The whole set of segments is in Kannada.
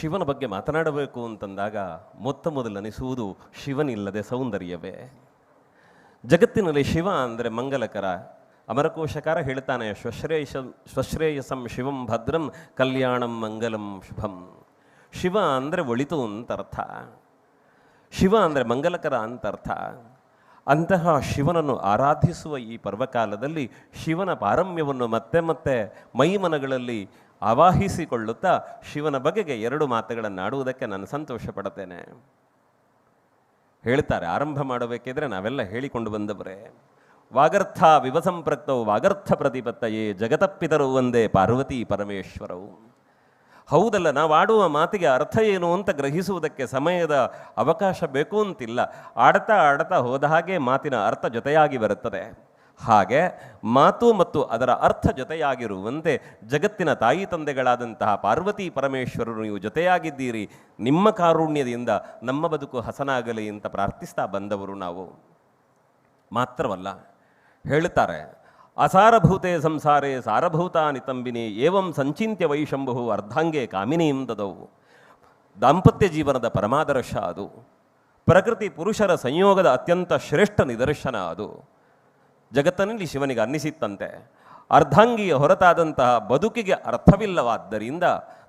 ಶಿವನ ಬಗ್ಗೆ ಮಾತನಾಡಬೇಕು ಅಂತಂದಾಗ ಮೊತ್ತ ಮೊದಲನಿಸುವುದು ಶಿವನಿಲ್ಲದೆ ಸೌಂದರ್ಯವೇ? ಜಗತ್ತಿನಲ್ಲಿ ಶಿವ ಅಂದರೆ ಮಂಗಲಕರ. ಅಮರಕೋಶಕಾರ ಹೇಳ್ತಾನೆ ಶ್ವಶ್ರೇಯಸ ಶ್ವಶ್ರೇಯಸಂ ಶಿವಂ ಭದ್ರಂ ಕಲ್ಯಾಣಂ ಮಂಗಲಂ ಶುಭಂ. ಶಿವ ಅಂದರೆ ಒಳಿತು ಅಂತ ಅರ್ಥ. ಶಿವ ಅಂದರೆ ಮಂಗಲಕರ ಅಂತ ಅರ್ಥ. ಅಂತಹ ಶಿವನನ್ನು ಆರಾಧಿಸುವ ಈ ಪರ್ವಕಾಲದಲ್ಲಿ ಶಿವನ ಪಾರಮ್ಯವನ್ನು ಮತ್ತೆ ಮತ್ತೆ ಮೈಮನಗಳಲ್ಲಿ ಆವಾಹಿಸಿಕೊಳ್ಳುತ್ತಾ ಶಿವನ ಬಗೆಗೆ ಎರಡು ಮಾತುಗಳನ್ನು ಆಡುವುದಕ್ಕೆ ನಾನು ಸಂತೋಷ ಪಡುತ್ತೇನೆ ಹೇಳ್ತಾರೆ, ಆರಂಭ ಮಾಡಬೇಕಿದ್ರೆ ನಾವೆಲ್ಲ ಹೇಳಿಕೊಂಡು ಬಂದವರೇ. ವಾಗರ್ಥ ವಿವಸಂಪ್ರಕ್ತವು ವಾಗರ್ಥ ಪ್ರತಿಪತ್ತಯೇ ಜಗತಪ್ಪಿತರು ಒಂದೇ ಪಾರ್ವತಿ ಪರಮೇಶ್ವರವು ಹೌದಲ್ಲ, ನಾವು ಆಡುವ ಮಾತಿಗೆ ಅರ್ಥ ಏನು ಅಂತ ಗ್ರಹಿಸುವುದಕ್ಕೆ ಸಮಯದ ಅವಕಾಶ ಬೇಕು ಅಂತಿಲ್ಲ. ಆಡ್ತಾ ಆಡ್ತಾ ಹೋದ ಹಾಗೆ ಮಾತಿನ ಅರ್ಥ ಜೊತೆಯಾಗಿ ಬರುತ್ತದೆ. ಹಾಗೆ ಮಾತು ಮತ್ತು ಅದರ ಅರ್ಥ ಜೊತೆಯಾಗಿರುವಂತೆ ಜಗತ್ತಿನ ತಾಯಿ ತಂದೆಗಳಾದಂತಹ ಪಾರ್ವತಿ ಪರಮೇಶ್ವರರು ನೀವು ಜೊತೆಯಾಗಿದ್ದೀರಿ. ನಿಮ್ಮ ಕಾರುಣ್ಯದಿಂದ ನಮ್ಮ ಬದುಕು ಹಸನಾಗಲಿ ಅಂತ ಪ್ರಾರ್ಥಿಸ್ತಾ ಬಂದವರು ನಾವು. ಮಾತ್ರವಲ್ಲ, ಹೇಳುತ್ತಾರೆ, ಅಸಾರಭೂತೆ ಸಂಸಾರೇ ಸಾರಭೂತ ನಿತಂಬಿನಿ ಏವಂ ಸಂಚಿಂತ್ಯ ವೈಶಂಭು ಅರ್ಧಾಂಗೆ ಕಾಮಿನೀಂ ದದವು ದಾಂಪತ್ಯ ಜೀವನದ ಪರಮಾದರ್ಶ ಅದು. ಪ್ರಕೃತಿ ಪುರುಷರ ಸಂಯೋಗದ ಅತ್ಯಂತ ಶ್ರೇಷ್ಠ ನಿದರ್ಶನ ಅದು. ಜಗತ್ತಿನಲ್ಲಿ ಶಿವನಿಗೆ ಅನ್ನಿಸಿತ್ತಂತೆ. ಅರ್ಧಾಂಗಿಯ ಹೊರತಾದಂತಹ ಬದುಕಿಗೆ ಅರ್ಥವಿಲ್ಲವಾದ್ದರಿಂದ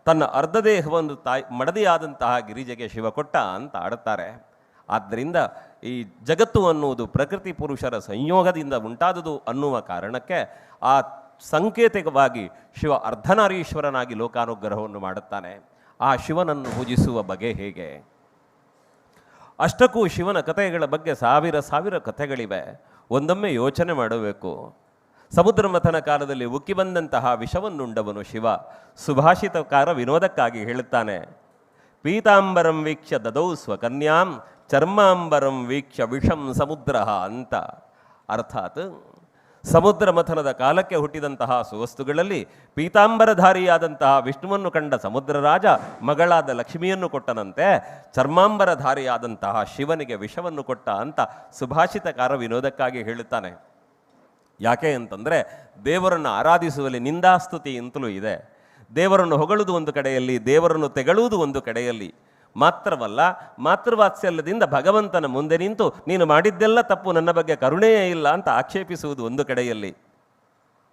ತನ್ನ ಅರ್ಧ ದೇಹವನ್ನು ತಾಯಿ, ಮಡದಿಯಾದಂತಹ ಗಿರಿಜೆಗೆ ಶಿವ ಕೊಟ್ಟ ಅಂತ ಆಡುತ್ತಾರೆ ಆದ್ದರಿಂದ ಈ ಜಗತ್ತು ಅನ್ನುವುದು ಪ್ರಕೃತಿ ಪುರುಷರ ಸಂಯೋಗದಿಂದ ಉಂಟಾದುದು ಅನ್ನುವ ಕಾರಣಕ್ಕೆ ಆ ಸಂಕೇತಿಕವಾಗಿ ಶಿವ ಅರ್ಧನಾರೀಶ್ವರನಾಗಿ ಲೋಕಾನುಗ್ರಹವನ್ನು ಮಾಡುತ್ತಾನೆ. ಆ ಶಿವನನ್ನು ಪೂಜಿಸುವ ಬಗೆ ಹೇಗೆ? ಅಷ್ಟಕ್ಕೂ ಶಿವನ ಕಥೆಗಳ ಬಗ್ಗೆ ಸಾವಿರ ಸಾವಿರ ಕಥೆಗಳಿವೆ. ಒಂದೊಮ್ಮೆ ಯೋಚನೆ ಮಾಡಬೇಕು. ಸಮುದ್ರ ಮಥನ ಕಾಲದಲ್ಲಿ ಉಕ್ಕಿ ಬಂದಂತಹ ವಿಷವನ್ನುಂಡವನು ಶಿವ. ಸುಭಾಷಿತಕಾರ ವಿನೋದಕ್ಕಾಗಿ ಹೇಳುತ್ತಾನೆ. ಪೀತಾಂಬರಂ ವೀಕ್ಷ ದದೌ ಸ್ವಕನ್ಯಾಂ ಚರ್ಮಾಂಬರಂ ವೀಕ್ಷ ವಿಷಂ ಸಮುದ್ರ ಅಂತ. ಅರ್ಥಾತ್ ಸಮುದ್ರ ಮಥನದ ಕಾಲಕ್ಕೆ ಹುಟ್ಟಿದಂತಹ ಸುವಸ್ತುಗಳಲ್ಲಿ ಪೀತಾಂಬರಧಾರಿಯಾದಂತಹ ವಿಷ್ಣುವನ್ನು ಕಂಡ ಸಮುದ್ರ ರಾಜ ಮಗಳಾದ ಲಕ್ಷ್ಮಿಯನ್ನು ಕೊಟ್ಟನಂತೆ ಚರ್ಮಾಂಬರಧಾರಿಯಾದಂತಹ ಶಿವನಿಗೆ ವಿಷವನ್ನು ಕೊಟ್ಟ ಅಂತ ಸುಭಾಷಿತಕಾರ ವಿನೋದಕ್ಕಾಗಿ ಹೇಳುತ್ತಾನೆ. ಯಾಕೆ ಅಂತಂದರೆ ದೇವರನ್ನು ಆರಾಧಿಸುವಲ್ಲಿ ನಿಂದಾಸ್ತುತಿ ಅಂತಲೂ ಇದೆ. ದೇವರನ್ನು ಹೊಗಳುವುದು ಒಂದು ಕಡೆಯಲ್ಲಿ, ದೇವರನ್ನು ತೆಗಳುವುದು ಒಂದು ಕಡೆಯಲ್ಲಿ. ಮಾತ್ರವಲ್ಲ, ಮಾತೃವಾತ್ಸಲ್ಯದಿಂದ ಭಗವಂತನ ಮುಂದೆ ನಿಂತು, ನೀನು ಮಾಡಿದ್ದೆಲ್ಲ ತಪ್ಪು, ನನ್ನ ಬಗ್ಗೆ ಕರುಣೆಯೇ ಇಲ್ಲ ಅಂತ ಆಕ್ಷೇಪಿಸುವುದು ಒಂದು ಕಡೆಯಲ್ಲಿ.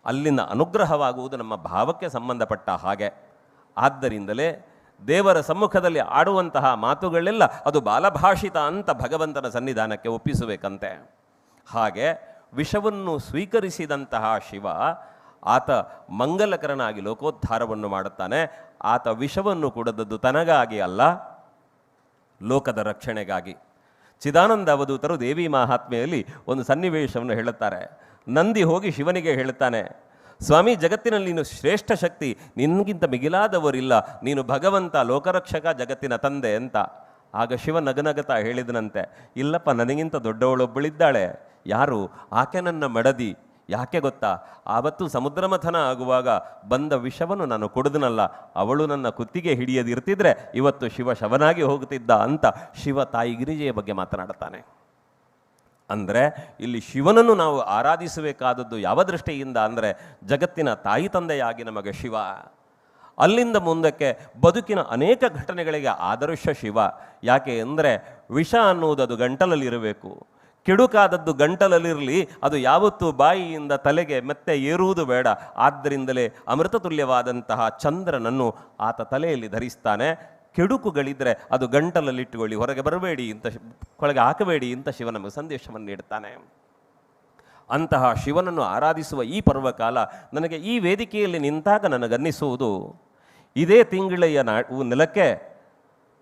ಅಲ್ಲಿನ ಅನುಗ್ರಹವಾಗುವುದು ನಮ್ಮ ಭಾವಕ್ಕೆ ಸಂಬಂಧಪಟ್ಟ ಹಾಗೆ. ಆದ್ದರಿಂದಲೇ ದೇವರ ಸಮ್ಮುಖದಲ್ಲಿ ಆಡುವಂತಹ ಮಾತುಗಳೆಲ್ಲ, ಅದು ಬಾಲಭಾಷಿತ ಅಂತ ಭಗವಂತನ ಸನ್ನಿಧಾನಕ್ಕೆ ಒಪ್ಪಿಸಬೇಕಂತೆ ಹಾಗೆ ವಿಷವನ್ನು ಸ್ವೀಕರಿಸಿದಂತಹ ಶಿವ ಆತ ಮಂಗಲಕರನಾಗಿ ಲೋಕೋದ್ಧಾರವನ್ನು ಮಾಡುತ್ತಾನೆ. ಆತ ವಿಷವನ್ನು ಕುಡದದ್ದು ತನಗಾಗಿ ಅಲ್ಲ ಲೋಕದ ರಕ್ಷಣೆಗಾಗಿ. ಚಿದಾನಂದ ಅವಧೂತರು ದೇವಿ ಮಹಾತ್ಮೆಯಲ್ಲಿ ಒಂದು ಸನ್ನಿವೇಶವನ್ನು ಹೇಳುತ್ತಾರೆ. ನಂದಿ ಹೋಗಿ ಶಿವನಿಗೆ ಹೇಳುತ್ತಾನೆ, ಸ್ವಾಮಿ, ಜಗತ್ತಿನಲ್ಲಿ ನೀನು ಶ್ರೇಷ್ಠ ಶಕ್ತಿ, ನಿನಗಿಂತ ಮಿಗಿಲಾದವರಿಲ್ಲ, ನೀನು ಭಗವಂತ, ಲೋಕರಕ್ಷಕ, ಜಗತ್ತಿನ ತಂದೆ ಅಂತ. ಆಗ ಶಿವ ನಗನಗತ ಹೇಳಿದನಂತೆ, ಇಲ್ಲಪ್ಪ, ನನಗಿಂತ ದೊಡ್ಡವಳೊಬ್ಬಳಿದ್ದಾಳೆ. ಯಾರು? ಆಕೆ ನನ್ನ ಮಡದಿ. ಯಾಕೆ ಗೊತ್ತಾ? ಆವತ್ತು ಸಮುದ್ರ ಮಥನ ಆಗುವಾಗ ಬಂದ ವಿಷವನ್ನು ನಾನು ಕೊಡದನಲ್ಲ, ಅವಳು ನನ್ನ ಕುತ್ತಿಗೆ ಹಿಡಿಯದಿರ್ತಿದ್ರೆ ಇವತ್ತು ಶಿವ ಶವನಾಗಿ ಹೋಗುತ್ತಿದ್ದ ಅಂತ ಶಿವ ತಾಯಿ ಗಿರಿಜೆಯ ಬಗ್ಗೆ ಮಾತನಾಡುತ್ತಾನೆ. ಅಂದರೆ ಇಲ್ಲಿ ಶಿವನನ್ನು ನಾವು ಆರಾಧಿಸಬೇಕಾದದ್ದು ಯಾವ ದೃಷ್ಟಿಯಿಂದ ಅಂದರೆ ಜಗತ್ತಿನ ತಾಯಿ ತಂದೆಯಾಗಿ ನಮಗೆ ಶಿವ. ಅಲ್ಲಿಂದ ಮುಂದಕ್ಕೆ ಬದುಕಿನ ಅನೇಕ ಘಟನೆಗಳಿಗೆ ಆದರ್ಶ ಶಿವ. ಯಾಕೆ ಅಂದರೆ ವಿಷ ಅನ್ನುವುದು ಅದು ಗಂಟಲಲ್ಲಿರಬೇಕು. ಕೆಡುಕಾದದ್ದು ಗಂಟಲಲ್ಲಿರಲಿ, ಅದು ಯಾವತ್ತೂ ಬಾಯಿಯಿಂದ ತಲೆಗೆ ಮತ್ತೆ ಏರುವುದು ಬೇಡ. ಆದ್ದರಿಂದಲೇ ಅಮೃತ ತುಲ್ಯವಾದಂತಹ ಚಂದ್ರನನ್ನು ಆತ ತಲೆಯಲ್ಲಿ ಧರಿಸ್ತಾನೆ. ಕೆಡುಕುಗಳಿದ್ರೆ ಅದು ಗಂಟಲಲ್ಲಿಟ್ಟುಕೊಳ್ಳಿ, ಹೊರಗೆ ಬರಬೇಡಿ ಇಂಥ ಕೊಳಗೆ ಹಾಕಬೇಡಿ ಅಂತ ಶಿವ ನಮಗೆ ಸಂದೇಶವನ್ನು ನೀಡುತ್ತಾನೆ ಅಂತಹ ಶಿವನನ್ನು ಆರಾಧಿಸುವ ಈ ಪರ್ವಕಾಲ ನನಗೆ ಈ ವೇದಿಕೆಯಲ್ಲಿ ನಿಂತಾಗ ನನಗನ್ನಿಸುವುದು, ಇದೇ ತಿಂಗಳೆಯ ನಾ, ನೆಲಕ್ಕೆ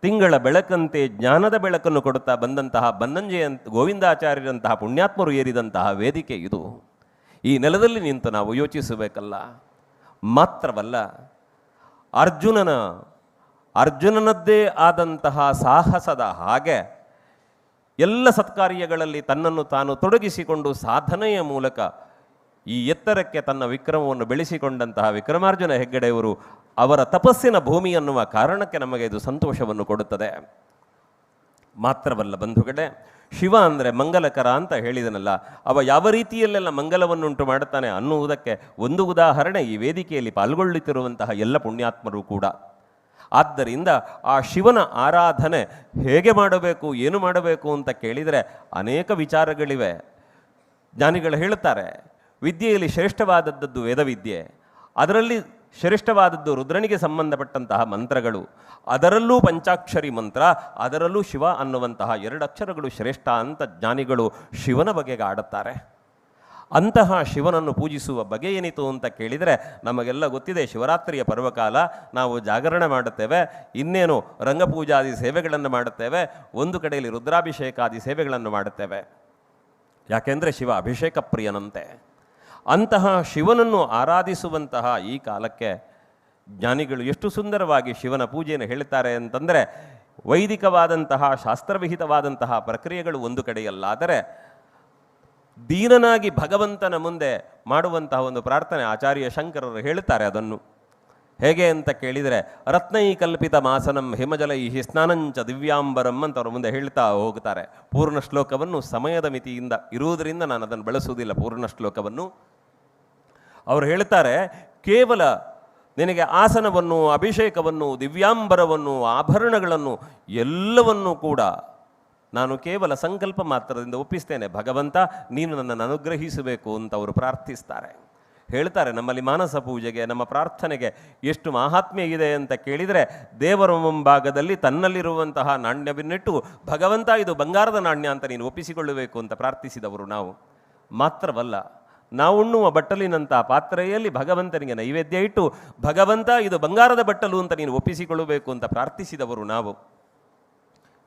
ತಿಂಗಳ ಬೆಳಕಂತೆ ಜ್ಞಾನದ ಬೆಳಕನ್ನು ಕೊಡುತ್ತಾ ಬಂದಂತಹ ಬನ್ನಂಜೆಯಂತ ಗೋವಿಂದಾಚಾರ್ಯರಂತಹ ಪುಣ್ಯಾತ್ಮರು ಏರಿದಂತಹ ವೇದಿಕೆ ಇದು. ಈ ನೆಲದಲ್ಲಿ ನಿಂತು ನಾವು ಯೋಚಿಸಬೇಕಲ್ಲ. ಮಾತ್ರವಲ್ಲ, ಅರ್ಜುನನ, ಅರ್ಜುನನದ್ದೇ ಆದಂತಹ ಸಾಹಸದ ಹಾಗೆ ಎಲ್ಲ ಸತ್ಕಾರ್ಯಗಳಲ್ಲಿ ತನ್ನನ್ನು ತಾನು ತೊಡಗಿಸಿಕೊಂಡು ಸಾಧನೆಯ ಮೂಲಕ ಈ ಎತ್ತರಕ್ಕೆ ತನ್ನ ವಿಕ್ರಮವನ್ನು ಬೆಳೆಸಿಕೊಂಡಂತಹ ವಿಕ್ರಮಾರ್ಜುನ ಹೆಗ್ಗಡೆಯವರು ಅವರ ತಪಸ್ಸಿನ ಭೂಮಿ ಅನ್ನುವ ಕಾರಣಕ್ಕೆ ನಮಗೆ ಇದು ಸಂತೋಷವನ್ನು ಕೊಡುತ್ತದೆ. ಮಾತ್ರವಲ್ಲ ಬಂಧುಗಳೇ, ಶಿವ ಅಂದರೆ ಮಂಗಲಕರ ಅಂತ ಹೇಳಿದನಲ್ಲ, ಅವ ಯಾವ ರೀತಿಯಲ್ಲೆಲ್ಲ ಮಂಗಲವನ್ನುಂಟು ಮಾಡುತ್ತಾನೆ ಅನ್ನುವುದಕ್ಕೆ ಒಂದು ಉದಾಹರಣೆ ಈ ವೇದಿಕೆಯಲ್ಲಿ ಪಾಲ್ಗೊಳ್ಳುತ್ತಿರುವಂತಹ ಎಲ್ಲ ಪುಣ್ಯಾತ್ಮರು ಕೂಡ. ಆದ್ದರಿಂದ ಆ ಶಿವನ ಆರಾಧನೆ ಹೇಗೆ ಮಾಡಬೇಕು, ಏನು ಮಾಡಬೇಕು ಅಂತ ಕೇಳಿದರೆ ಅನೇಕ ವಿಚಾರಗಳಿವೆ. ಜ್ಞಾನಿಗಳು ಹೇಳುತ್ತಾರೆ ವಿದ್ಯೆಯಲ್ಲಿ ಶ್ರೇಷ್ಠವಾದದ್ದು ವೇದವಿದ್ಯೆ. ಅದರಲ್ಲಿ ಶ್ರೇಷ್ಠವಾದದ್ದು ರುದ್ರನಿಗೆ ಸಂಬಂಧಪಟ್ಟಂತಹ ಮಂತ್ರಗಳು. ಅದರಲ್ಲೂ ಪಂಚಾಕ್ಷರಿ ಮಂತ್ರ, ಅದರಲ್ಲೂ ಶಿವ ಅನ್ನುವಂತಹ ಎರಡು ಅಕ್ಷರಗಳು ಶ್ರೇಷ್ಠ ಅಂತ ಜ್ಞಾನಿಗಳು ಶಿವನ ಬಗೆಗೆ ಆಡುತ್ತಾರೆ. ಅಂತಹ ಶಿವನನ್ನು ಪೂಜಿಸುವ ಬಗೆ ಏನಿತು ಅಂತ ಕೇಳಿದರೆ, ನಮಗೆಲ್ಲ ಗೊತ್ತಿದೆ ಶಿವರಾತ್ರಿಯ ಪರ್ವಕಾಲ, ನಾವು ಜಾಗರಣೆ ಮಾಡುತ್ತೇವೆ, ಇನ್ನೇನು ರಂಗಪೂಜಾದಿ ಸೇವೆಗಳನ್ನು ಮಾಡುತ್ತೇವೆ, ಒಂದು ಕಡೆಯಲ್ಲಿ ರುದ್ರಾಭಿಷೇಕಾದಿ ಸೇವೆಗಳನ್ನು ಮಾಡುತ್ತೇವೆ. ಯಾಕೆಂದರೆ ಶಿವ ಅಭಿಷೇಕ ಪ್ರಿಯನಂತೆ. ಅಂತಹ ಶಿವನನ್ನು ಆರಾಧಿಸುವಂತಹ ಈ ಕಾಲಕ್ಕೆ ಜ್ಞಾನಿಗಳು ಎಷ್ಟು ಸುಂದರವಾಗಿ ಶಿವನ ಪೂಜೆಯನ್ನು ಹೇಳುತ್ತಾರೆ ಅಂತಂದರೆ ವೈದಿಕವಾದಂತಹ, ಶಾಸ್ತ್ರವಿಹಿತವಾದಂತಹ ಪ್ರಕ್ರಿಯೆಗಳು ಒಂದು ಕಡೆಯಲ್ಲಾದರೆ ದೀನನಾಗಿ ಭಗವಂತನ ಮುಂದೆ ಮಾಡುವಂತಹ ಒಂದು ಪ್ರಾರ್ಥನೆ ಆಚಾರ್ಯ ಶಂಕರರು ಹೇಳುತ್ತಾರೆ ಅದನ್ನು. ಹೇಗೆ ಅಂತ ಕೇಳಿದರೆ ರತ್ನೈ ಕಲ್ಪಿತ ಮಾಸನಂ ಹಿಮಜಲೈ ಸ್ನಾನಂಚ ದಿವ್ಯಾಂಬರಂ ಅಂತ ಅವರ ಮುಂದೆ ಹೇಳ್ತಾ ಹೋಗ್ತಾರೆ. ಪೂರ್ಣ ಶ್ಲೋಕವನ್ನು ಸಮಯದ ಮಿತಿಯಿಂದ ಇರುವುದರಿಂದ ನಾನು ಅದನ್ನು ಬಳಸುವುದಿಲ್ಲ ಪೂರ್ಣ ಶ್ಲೋಕವನ್ನು ಅವರು ಹೇಳ್ತಾರೆ, ಕೇವಲ ನಿನಗೆ ಆಸನವನ್ನು, ಅಭಿಷೇಕವನ್ನು, ದಿವ್ಯಾಂಬರವನ್ನು, ಆಭರಣಗಳನ್ನು ಎಲ್ಲವನ್ನೂ ಕೂಡ ನಾನು ಕೇವಲ ಸಂಕಲ್ಪ ಮಾತ್ರದಿಂದ ಒಪ್ಪಿಸ್ತೇನೆ. ಭಗವಂತ, ನೀನು ನನ್ನನ್ನು ಅನುಗ್ರಹಿಸಬೇಕು ಅಂತ ಅವರು ಪ್ರಾರ್ಥಿಸ್ತಾರೆ. ಹೇಳ್ತಾರೆ, ನಮ್ಮಲ್ಲಿ ಮಾನಸ ಪೂಜೆಗೆ, ನಮ್ಮ ಪ್ರಾರ್ಥನೆಗೆ ಎಷ್ಟು ಮಹಾತ್ಮ್ಯ ಇದೆ ಅಂತ ಕೇಳಿದರೆ, ದೇವರ ಮುಂಭಾಗದಲ್ಲಿ ತನ್ನಲ್ಲಿರುವಂತಹ ನಾಣ್ಯವನ್ನಿಟ್ಟು ಭಗವಂತ, ಇದು ಬಂಗಾರದ ನಾಣ್ಯ ಅಂತ ನೀನು ಒಪ್ಪಿಸಿಕೊಳ್ಳಬೇಕು ಅಂತ ಪ್ರಾರ್ಥಿಸಿದವರು ನಾವು. ಮಾತ್ರವಲ್ಲ ನಾವುಣ್ಣುವ ಬಟ್ಟಲಿನಂಥ ಪಾತ್ರೆಯಲ್ಲಿ ಭಗವಂತನಿಗೆ ನೈವೇದ್ಯ ಇಟ್ಟು, ಭಗವಂತ, ಇದು ಬಂಗಾರದ ಬಟ್ಟಲು ಅಂತ ನೀನು ಒಪ್ಪಿಸಿಕೊಳ್ಳಬೇಕು ಅಂತ ಪ್ರಾರ್ಥಿಸಿದವರು ನಾವು.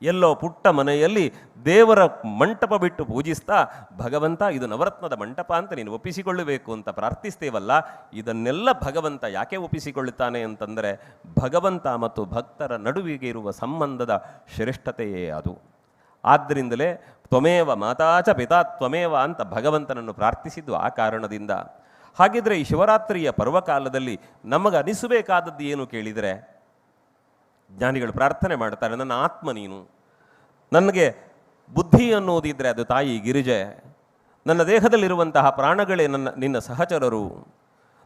ಎಲ್ಲೋ ಪುಟ್ಟ ಮನೆಯಲ್ಲಿ ದೇವರ ಮಂಟಪ ಬಿಟ್ಟು ಪೂಜಿಸ್ತಾ, ಭಗವಂತ, ಇದು ನವರತ್ನದ ಮಂಟಪ ಅಂತ ನೀನು ಒಪ್ಪಿಸಿಕೊಳ್ಳಬೇಕು ಅಂತ ಪ್ರಾರ್ಥಿಸ್ತೇವಲ್ಲ, ಇದನ್ನೆಲ್ಲ ಭಗವಂತ ಯಾಕೆ ಒಪ್ಪಿಸಿಕೊಳ್ಳುತ್ತಾನೆ ಅಂತಂದರೆ, ಭಗವಂತ ಮತ್ತು ಭಕ್ತರ ನಡುವಿಗೆ ಇರುವ ಸಂಬಂಧದ ಶ್ರೇಷ್ಠತೆಯೇ ಅದು. ಆದ್ದರಿಂದಲೇ ತ್ವಮೇವ ಮಾತಾಚ ಪಿತಾ ತ್ವಮೇವ ಅಂತ ಭಗವಂತನನ್ನು ಪ್ರಾರ್ಥಿಸಿದ್ದು ಆ ಕಾರಣದಿಂದ. ಹಾಗಿದ್ರೆ ಈ ಶಿವರಾತ್ರಿಯ ಪರ್ವಕಾಲದಲ್ಲಿ ನಮಗೆ ಅನಿಸಬೇಕಾದದ್ದು ಏನು ಕೇಳಿದರೆ? ಜ್ಞಾನಿಗಳು ಪ್ರಾರ್ಥನೆ ಮಾಡ್ತಾರೆ, ನನ್ನ ಆತ್ಮ ನೀನು. ನನಗೆ ಬುದ್ಧಿ ಅನ್ನೋದಿದ್ರೆ ಅದು ತಾಯಿ ಗಿರಿಜೆ. ನನ್ನ ದೇಹದಲ್ಲಿರುವಂತಹ ಪ್ರಾಣಗಳೇ ನನ್ನ, ನಿನ್ನ ಸಹಚರರು.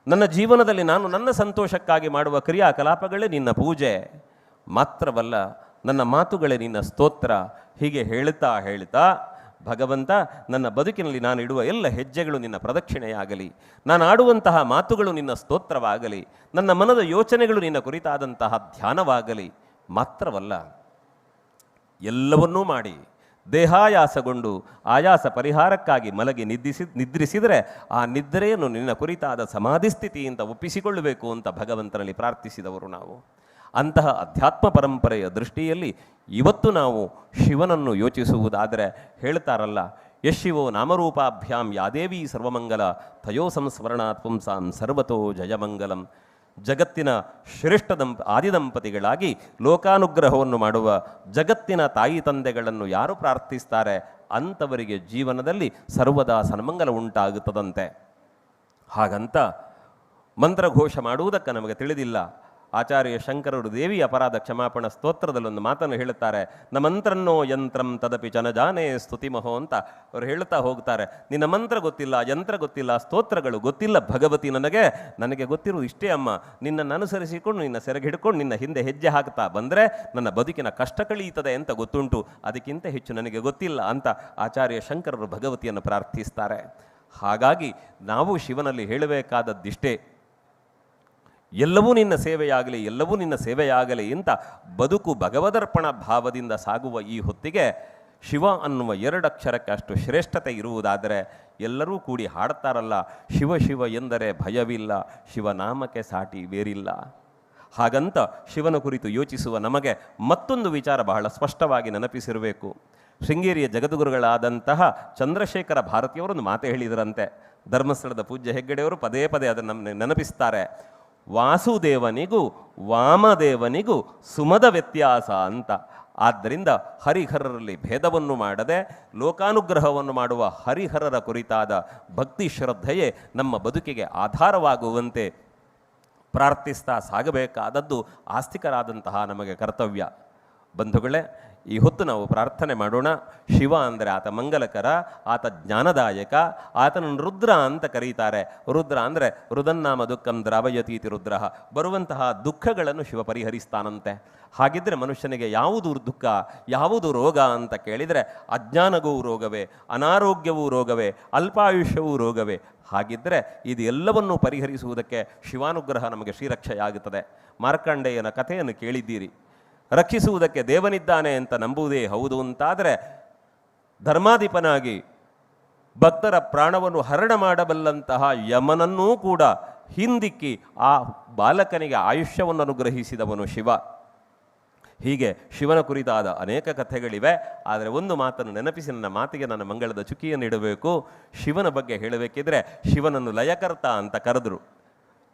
ನನ್ನ ಜೀವನದಲ್ಲಿ ನಾನು ನನ್ನ ಸಂತೋಷಕ್ಕಾಗಿ ಮಾಡುವ ಕ್ರಿಯಾಕಲಾಪಗಳೇ ನಿನ್ನ ಪೂಜೆ. ಮಾತ್ರವಲ್ಲ ನನ್ನ ಮಾತುಗಳೇ ನಿನ್ನ ಸ್ತೋತ್ರ. ಹೀಗೆ ಹೇಳ್ತಾ ಹೇಳ್ತಾ ಭಗವಂತ, ನನ್ನ ಬದುಕಿನಲ್ಲಿ ನಾನು ಇಡುವ ಎಲ್ಲ ಹೆಜ್ಜೆಗಳು ನಿನ್ನ ಪ್ರದಕ್ಷಿಣೆಯಾಗಲಿ. ನಾನು ಆಡುವಂತಹ ಮಾತುಗಳು ನಿನ್ನ ಸ್ತೋತ್ರವಾಗಲಿ. ನನ್ನ ಮನದ ಯೋಚನೆಗಳು ನಿನ್ನ ಕುರಿತಾದಂತಹ ಧ್ಯಾನವಾಗಲಿ. ಮಾತ್ರವಲ್ಲ, ಎಲ್ಲವನ್ನೂ ಮಾಡಿ, ದೇಹಾಯಾಸಗೊಂಡು ಆಯಾಸ ಪರಿಹಾರಕ್ಕಾಗಿ ಮಲಗಿ ನಿದ್ರಿಸಿ, ನಿದ್ರಿಸಿದರೆ ಆ ನಿದ್ರೆಯನ್ನು ನಿನ್ನ ಕುರಿತಾದ ಸಮಾಧಿ ಸ್ಥಿತಿಯಿಂದ ಒಪ್ಪಿಸಿಕೊಳ್ಳಬೇಕು ಅಂತ ಭಗವಂತನಲ್ಲಿ ಪ್ರಾರ್ಥಿಸಿದವರು ನಾವು. ಅಂತಹ ಅಧ್ಯಾತ್ಮ ಪರಂಪರೆಯ ದೃಷ್ಟಿಯಲ್ಲಿ ಇವತ್ತು ನಾವು ಶಿವನನ್ನು ಯೋಚಿಸುವುದಾದರೆ ಹೇಳ್ತಾರಲ್ಲ ಯಶಿವೋ ನಾಮರೂಪಾಭ್ಯಾಂ ಯಾದೇವಿ ಸರ್ವಮಂಗಲ ತಯೋ ಸಂಸ್ಮರಣಾತ್ ಪುಂಸಾಂ ಸರ್ವತೋ ಜಯಮಂಗಲಂ. ಜಗತ್ತಿನ ಶ್ರೇಷ್ಠ ದಂಪ ಆದಿದಂಪತಿಗಳಾಗಿ ಲೋಕಾನುಗ್ರಹವನ್ನು ಮಾಡುವ ಜಗತ್ತಿನ ತಾಯಿ ತಂದೆಗಳನ್ನು ಯಾರು ಪ್ರಾರ್ಥಿಸ್ತಾರೆ ಅಂಥವರಿಗೆ ಜೀವನದಲ್ಲಿ ಸರ್ವದಾ ಸನ್ಮಂಗಲ ಉಂಟಾಗುತ್ತದಂತೆ. ಹಾಗಂತ ಮಂತ್ರಘೋಷ ಮಾಡುವುದಕ್ಕೆ ನಮಗೆ ತಿಳಿದಿಲ್ಲ. ಆಚಾರ್ಯ ಶಂಕರರು ದೇವಿ ಅಪರಾಧ ಕ್ಷಮಾಪಣ ಸ್ತೋತ್ರದಲ್ಲಿ ಒಂದು ಮಾತನ್ನು ಹೇಳುತ್ತಾರೆ. ನ ಮಂತ್ರನ್ನೋ ಯಂತ್ರಂ ತದಪಿ ಜನಜಾನೇ ಸ್ತುತಿಮಹೋ ಅಂತ ಅವರು ಹೇಳುತ್ತಾ ಹೋಗ್ತಾರೆ. ನಿನ್ನ ಮಂತ್ರ ಗೊತ್ತಿಲ್ಲ, ಯಂತ್ರ ಗೊತ್ತಿಲ್ಲ, ಸ್ತೋತ್ರಗಳು ಗೊತ್ತಿಲ್ಲ ಭಗವತಿ ನನಗೆ. ನನಗೆ ಗೊತ್ತಿರುವುದು ಇಷ್ಟೇ ಅಮ್ಮ. ನಿನ್ನನ್ನು ಅನುಸರಿಸಿಕೊಂಡು ನಿನ್ನ ಸೆರೆಗೆ ಹಿಡ್ಕೊಂಡು ನಿನ್ನ ಹಿಂದೆ ಹೆಜ್ಜೆ ಹಾಕ್ತಾ ಬಂದರೆ ನನ್ನ ಬದುಕಿನ ಕಷ್ಟ ಕಳೀತದೆ ಅಂತ ಗೊತ್ತುಂಟು. ಅದಕ್ಕಿಂತ ಹೆಚ್ಚು ನನಗೆ ಗೊತ್ತಿಲ್ಲ ಅಂತ ಆಚಾರ್ಯ ಶಂಕರರು ಭಗವತಿಯನ್ನು ಪ್ರಾರ್ಥಿಸ್ತಾರೆ. ಹಾಗಾಗಿ ನಾವು ಶಿವನಲ್ಲಿ ಹೇಳಬೇಕಾದದ್ದಿಷ್ಟೇ. ಎಲ್ಲವೂ ನಿನ್ನ ಸೇವೆಯಾಗಲಿ, ಎಲ್ಲವೂ ನಿನ್ನ ಸೇವೆಯಾಗಲಿ ಅಂತ ಬದುಕು ಭಗವದರ್ಪಣ ಭಾವದಿಂದ ಸಾಗುವ ಈ ಹೊತ್ತಿಗೆ ಶಿವ ಅನ್ನುವ ಎರಡಕ್ಷರಕ್ಕೆ ಅಷ್ಟು ಶ್ರೇಷ್ಠತೆ ಇರುವುದಾದರೆ ಎಲ್ಲರೂ ಕೂಡಿ ಹಾಡುತ್ತಾರಲ್ಲ ಶಿವ ಶಿವ ಎಂದರೆ ಭಯವಿಲ್ಲ ಶಿವನಾಮಕ್ಕೆ ಸಾಟಿ ಬೇರಿಲ್ಲ. ಹಾಗಂತ ಶಿವನ ಕುರಿತು ಯೋಚಿಸುವ ನಮಗೆ ಮತ್ತೊಂದು ವಿಚಾರ ಬಹಳ ಸ್ಪಷ್ಟವಾಗಿ ನೆನಪಿಸಿರಬೇಕು. ಶೃಂಗೇರಿಯ ಜಗದ್ಗುರುಗಳಾದಂತಹ ಚಂದ್ರಶೇಖರ ಭಾರತಿಯವರೊಂದು ಮಾತು ಹೇಳಿದರಂತೆ, ಧರ್ಮಸ್ಥಳದ ಪೂಜ್ಯ ಹೆಗ್ಗಡೆಯವರು ಪದೇ ಪದೇ ಅದನ್ನು ನೆನಪಿಸ್ತಾರೆ. ವಾಸುದೇವನಿಗೂ ವಾಮದೇವನಿಗೂ ಸುಮದ ವ್ಯತ್ಯಾಸ ಅಂತ. ಆದ್ದರಿಂದ ಹರಿಹರರಲ್ಲಿ ಭೇದವನ್ನು ಮಾಡದೆ ಲೋಕಾನುಗ್ರಹವನ್ನು ಮಾಡುವ ಹರಿಹರರ ಕುರಿತಾದ ಭಕ್ತಿ ಶ್ರದ್ಧೆಯೇ ನಮ್ಮ ಬದುಕಿಗೆ ಆಧಾರವಾಗುವಂತೆ ಪ್ರಾರ್ಥಿಸ್ತಾ ಸಾಗಬೇಕಾದದ್ದು ಆಸ್ತಿಕರಾದಂತಹ ನಮಗೆ ಕರ್ತವ್ಯ. ಬಂಧುಗಳೇ, ಈ ಹೊತ್ತು ನಾವು ಪ್ರಾರ್ಥನೆ ಮಾಡೋಣ. ಶಿವ ಅಂದರೆ ಆತ ಮಂಗಲಕರ, ಆತ ಜ್ಞಾನದಾಯಕ ಆತನನ್ನು ರುದ್ರ ಅಂತ ಕರೀತಾರೆ. ರುದ್ರ ಅಂದರೆ ರುದನ್ನಾಮ ದುಃಖಂ ದ್ರಾವಯತೀತಿ ರುದ್ರ. ಬರುವಂತಹ ದುಃಖಗಳನ್ನು ಶಿವ ಪರಿಹರಿಸ್ತಾನಂತೆ. ಹಾಗಿದ್ರೆ ಮನುಷ್ಯನಿಗೆ ಯಾವುದು ದುಃಖ, ಯಾವುದು ರೋಗ ಅಂತ ಕೇಳಿದರೆ ಅಜ್ಞಾನಗೂ ರೋಗವೇ, ಅನಾರೋಗ್ಯವೂ ರೋಗವೇ, ಅಲ್ಪಾಯುಷ್ಯವೂ ರೋಗವೇ. ಹಾಗಿದ್ದರೆ ಇದು ಎಲ್ಲವನ್ನೂ ಪರಿಹರಿಸುವುದಕ್ಕೆ ಶಿವಾನುಗ್ರಹ ನಮಗೆ ಶ್ರೀರಕ್ಷೆಯಾಗುತ್ತದೆ. ಮಾರ್ಕಂಡೇಯನ ಕಥೆಯನ್ನು ಕೇಳಿದ್ದೀರಿ. ರಕ್ಷಿಸುವುದಕ್ಕೆ ದೇವನಿದ್ದಾನೆ ಅಂತ ನಂಬುವುದೇ ಹೌದು ಅಂತಾದರೆ ಧರ್ಮಾಧಿಪನಾಗಿ ಭಕ್ತರ ಪ್ರಾಣವನ್ನು ಹರಣ ಮಾಡಬಲ್ಲಂತಹ ಯಮನನ್ನೂ ಕೂಡ ಹಿಂದಿಕ್ಕಿ ಆ ಬಾಲಕನಿಗೆ ಆಯುಷ್ಯವನ್ನು ಅನುಗ್ರಹಿಸಿದವನು ಶಿವ. ಹೀಗೆ ಶಿವನ ಕುರಿತಾದ ಅನೇಕ ಕಥೆಗಳಿವೆ. ಆದರೆ ಒಂದು ಮಾತನ್ನು ನೆನಪಿಸಿ ನನ್ನ ಮಾತಿಗೆ ನನ್ನ ಮಂಗಳದ ಚುಕ್ಕಿಯನ್ನು ಇಡಬೇಕು. ಶಿವನ ಬಗ್ಗೆ ಹೇಳಬೇಕಿದ್ರೆ ಶಿವನನ್ನು ಲಯಕರ್ತ ಅಂತ ಕರೆದರು.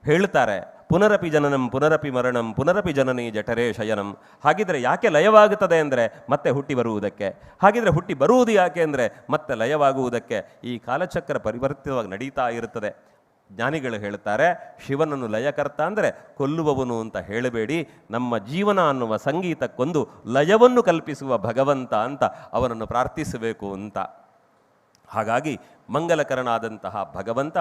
ಹೇಳ್ತಾರೆ, ಪುನರಪಿ ಜನನಂ, ಪುನರಪಿ ಮರಣಂ, ಪುನರಪಿ ಜನನಿ ಜಠರೇ ಶಯನಂ. ಹಾಗಿದ್ರೆ ಯಾಕೆ ಲಯವಾಗುತ್ತದೆ ಅಂದರೆ ಮತ್ತೆ ಹುಟ್ಟಿ ಬರುವುದಕ್ಕೆ? ಹಾಗಿದ್ರೆ ಹುಟ್ಟಿ ಬರುವುದು ಯಾಕೆ ಅಂದರೆ ಮತ್ತೆ ಲಯವಾಗುವುದಕ್ಕೆ? ಈ ಕಾಲಚಕ್ರ ಪರಿವರ್ತಿತವಾಗಿ ನಡೀತಾ ಇರುತ್ತದೆ. ಜ್ಞಾನಿಗಳು ಹೇಳ್ತಾರೆ, ಶಿವನನ್ನು ಲಯಕರ್ತ ಅಂದರೆ ಕೊಲ್ಲುವವನು ಅಂತ ಹೇಳಬೇಡಿ. ನಮ್ಮ ಜೀವನ ಅನ್ನುವ ಸಂಗೀತಕ್ಕೊಂದು ಲಯವನ್ನು ಕಲ್ಪಿಸುವ ಭಗವಂತ ಅಂತ ಅವನನ್ನು ಪ್ರಾರ್ಥಿಸಬೇಕು ಅಂತ. ಹಾಗಾಗಿ ಮಂಗಲಕರನಾದಂತಹ ಭಗವಂತ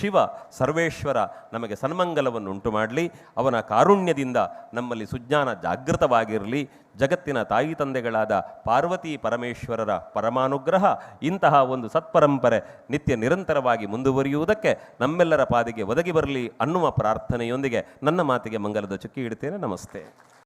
ಶಿವ ಸರ್ವೇಶ್ವರ ನಮಗೆ ಸನ್ಮಂಗಲವನ್ನು ಉಂಟು ಮಾಡಲಿ, ಅವನ ಕಾರುಣ್ಯದಿಂದ ನಮ್ಮಲ್ಲಿ ಸುಜ್ಞಾನ ಜಾಗೃತವಾಗಿರಲಿ, ಜಗತ್ತಿನ ತಾಯಿ ತಂದೆಗಳಾದ ಪಾರ್ವತಿ ಪರಮೇಶ್ವರರ ಪರಮಾನುಗ್ರಹ, ಇಂತಹ ಒಂದು ಸತ್ಪರಂಪರೆ ನಿತ್ಯ ನಿರಂತರವಾಗಿ ಮುಂದುವರಿಯುವುದಕ್ಕೆ ನಮ್ಮೆಲ್ಲರ ಪಾದಿಗೆ ಒದಗಿ ಬರಲಿ ಅನ್ನುವ ಪ್ರಾರ್ಥನೆಯೊಂದಿಗೆ ನನ್ನ ಮಾತಿಗೆ ಮಂಗಲದ ಚುಕ್ಕಿ ಇಡ್ತೇನೆ. ನಮಸ್ತೆ.